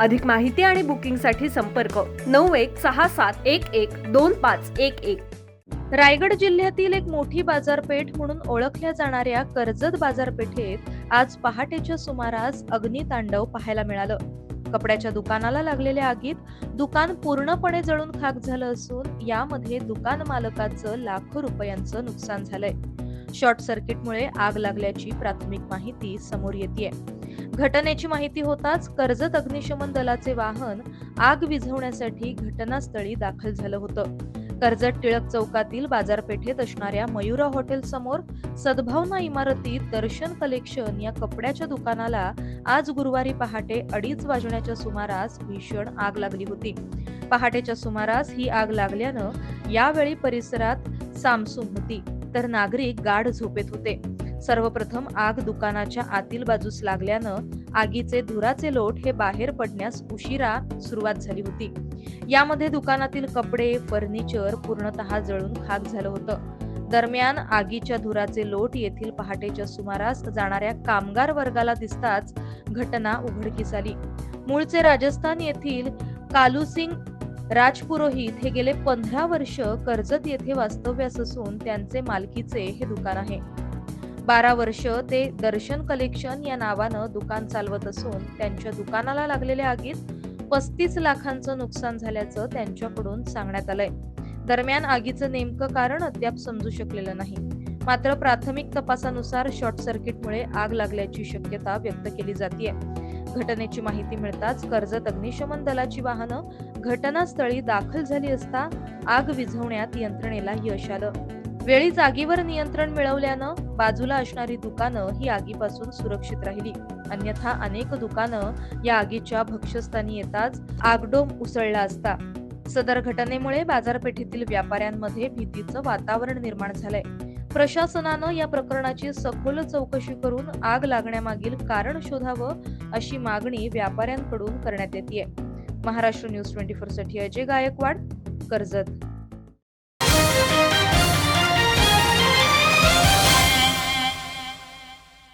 अधिक माहिती आणि बुकिंगसाठी संपर्क नऊ एक सहा सात एक एक दोन पाच एक एक. रायगड जिल्ह्यातील एक मोठी बाजारपेठ म्हणून ओळखल्या जाणाऱ्या कर्जत बाजारपेठेत आज पहाटेच्या सुमारास अग्नितांडव पाहायला मिळालं. कपड्याच्या दुकानाला लागलेल्या आगीत दुकान पूर्णपणे जळून खाक झालं असून यामध्ये दुकान मालकाचं लाखो रुपयांचं नुकसान झालंय. शॉर्ट सर्किटमुळे आग लागल्याची प्राथमिक माहिती समोर येते घटनेची माहिती होताच कर्जत अग्निशमन दलाचे वाहन आग विझवण्यासाठी घटनास्थळी दाखल झालं होतं. कर्जत टिळक चौकातील बाजारपेठेत असणाऱ्या मयुरा हॉटेल समोर सद्भावना इमारतीत दर्शन कलेक्शन या कपड्याच्या दुकानाला आज गुरुवारी पहाटे अडीच वाजण्याच्या सुमारास भीषण आग लागली होती. पहाटेच्या सुमारास ही आग लागल्यानं यावेळी परिसरात सामसूम होती तर नागरिक गाढ झोपेत होते. सर्वप्रथम आग दुकानाच्या आतील बाजूस लागल्यानं आगीचे धुराचे लोट हे बाहेर पडण्यास उशिरा सुरुवात झाली होती. यामध्ये दुकानातील कपडे फर्निचर पूर्णतः जळून खाक झालं होतं. दरम्यान आगीच्या धुराचे लोट येथील पहाटेच्या सुमारास जाणाऱ्या कामगार वर्गाला दिसताच घटना उघडकीस आली. मूळचे राजस्थान येथील कालूसिंग राजपुरोहित हे गेले पंधरा वर्ष कर्जत येथे वास्तव्यास असून त्यांचे मालकीचे हे दुकान आहे. बारा वर्ष ते दर्शन कलेक्शन या नावानं दुकान चालवत असून त्यांच्या दुकानाला लागलेल्या आगीत पस्तीस लाखांचं नुकसान झाल्याचं त्यांच्याकडून सांगण्यात आलंय. दरम्यान आगीचं नेमकं कारण अद्याप समजू शकलेलं नाही. मात्र प्राथमिक तपासानुसार शॉर्ट सर्किटमुळे आग लागल्याची शक्यता व्यक्त केली जाते घटनेची माहिती मिळताच कर्जत अग्निशमन दलाची वाहनं घटनास्थळी दाखल झाली असता आग विझवण्यात यंत्रणेला यश आलं. वेळी जागेवर नियंत्रण मिळवल्यानं बाजूला असणारी दुकानं ही आगीपासून सुरक्षित राहिली. अन्यथा अनेक दुकानं या आगीच्या भक्षस्थानी येताच आगडोम उसळला असता. सदर घटनेमुळे बाजारपेठेतील व्यापाऱ्यांमध्ये भीतीचं वातावरण निर्माण झालंय. प्रशासनानं या प्रकरणाची सखोल चौकशी करून आग लागण्यामागील कारण शोधावं अशी मागणी व्यापाऱ्यांकडून करण्यात येते महाराष्ट्र न्यूज ट्वेंटी फोरसाठी अजय गायकवाड कर्जत.